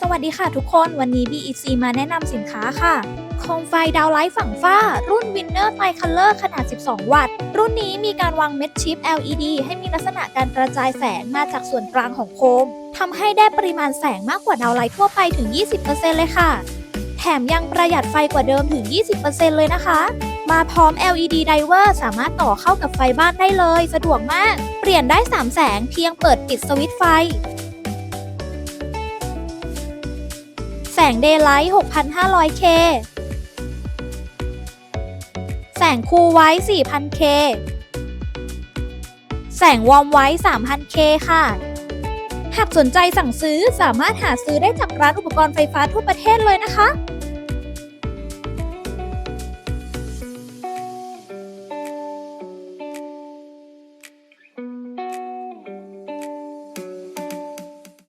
สวัสดีค่ะทุกคนวันนี้ BEC มาแนะนำสินค้าค่ะโคมไฟดาวไลท์ฝั่งฝ้า รุ่น Winner Tri Color ขนาด 12 วัตต์ รุ่นนี้มีการวางเม็ดชิป LED ให้มีลักษณะการกระจายแสงมาจากส่วนกลางของโคมทำให้ได้ปริมาณแสงมากกว่าดาวไลท์ทั่วไปถึง 20%เลยค่ะ มยังประหยัดไฟกว่าเดิมถึง 20%เลยนะคะ มาพร้อม LED driver สามารถต่อเข้ากับไฟบ้านได้เลย สะดวกมาก เปลี่ยนได้ 3 แสงเพียงเปิดปิดสวิตช์ไฟ แสง Daylight 6,500K แสงคูลไว้ 4,000K แสงวอร์มไว้ 3,000K ค่ะ หากสนใจสั่งซื้อสามารถหาซื้อได้จากร้านอุปกรณ์ไฟฟ้าทั่วประเทศเลยนะคะ